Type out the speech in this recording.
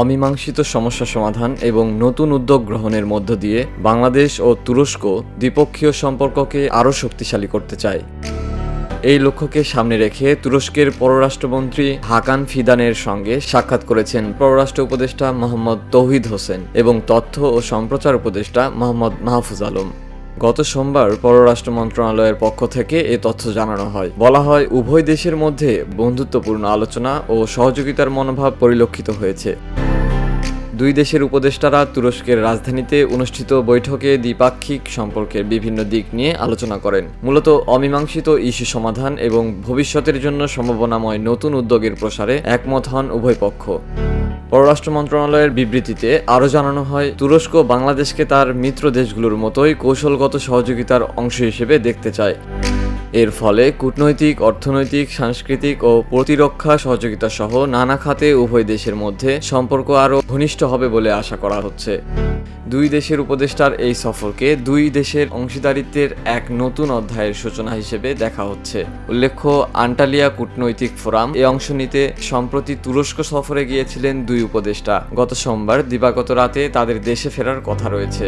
অমীমাংসিত সমস্যা সমাধান এবং নতুন উদ্যোগ গ্রহণের মধ্য দিয়ে বাংলাদেশ ও তুরস্ক দ্বিপক্ষীয় সম্পর্ককে আরও শক্তিশালী করতে চায়। এই লক্ষ্যকে সামনে রেখে তুরস্কের পররাষ্ট্রমন্ত্রী হাকান ফিদানের সঙ্গে সাক্ষাৎ করেছেন পররাষ্ট্র উপদেষ্টা মোহাম্মদ তৌহিদ হোসেন এবং তথ্য ও সম্প্রচার উপদেষ্টা মোহাম্মদ মাহফুজ আলম। গত সোমবার পররাষ্ট্র মন্ত্রণালয়ের পক্ষ থেকে এ তথ্য জানানো হয়। বলা হয়, উভয় দেশের মধ্যে বন্ধুত্বপূর্ণ আলোচনা ও সহযোগিতার মনোভাব পরিলক্ষিত হয়েছে। দুই দেশের উপদেষ্টারা তুরস্কের রাজধানীতে অনুষ্ঠিত বৈঠকে দ্বিপাক্ষিক সম্পর্কের বিভিন্ন দিক নিয়ে আলোচনা করেন। মূলত অমীমাংসিত ইস্যু সমাধান এবং ভবিষ্যতের জন্য সম্ভাবনাময় নতুন উদ্যোগের প্রসারে একমত হন উভয় পক্ষ। পররাষ্ট্র মন্ত্রণালয়ের বিবৃতিতে আরও জানানো হয়, তুরস্ক বাংলাদেশকে তার মিত্র দেশগুলোর মতোই কৌশলগত সহযোগিতার অংশ হিসেবে দেখতে চায়। এর ফলে কূটনৈতিক, অর্থনৈতিক, সাংস্কৃতিক ও প্রতিরক্ষা সহযোগিতা সহ নানা খাতে উভয় দেশের মধ্যে সম্পর্ক আরও ঘনিষ্ঠ হবে বলে আশা করা হচ্ছে। দুই দেশের উপদেষ্টার এই সফরকে দুই দেশের অংশীদারিত্বের এক নতুন অধ্যায়ের সূচনা হিসেবে দেখা হচ্ছে। উল্লেখ্য, আন্টালিয়া কূটনৈতিক ফোরাম এ অংশ নিতে সম্প্রতি তুরস্ক সফরে গিয়েছিলেন দুই উপদেষ্টা। গত সোমবার দিবাগত রাতে তাদের দেশে ফেরার কথা রয়েছে।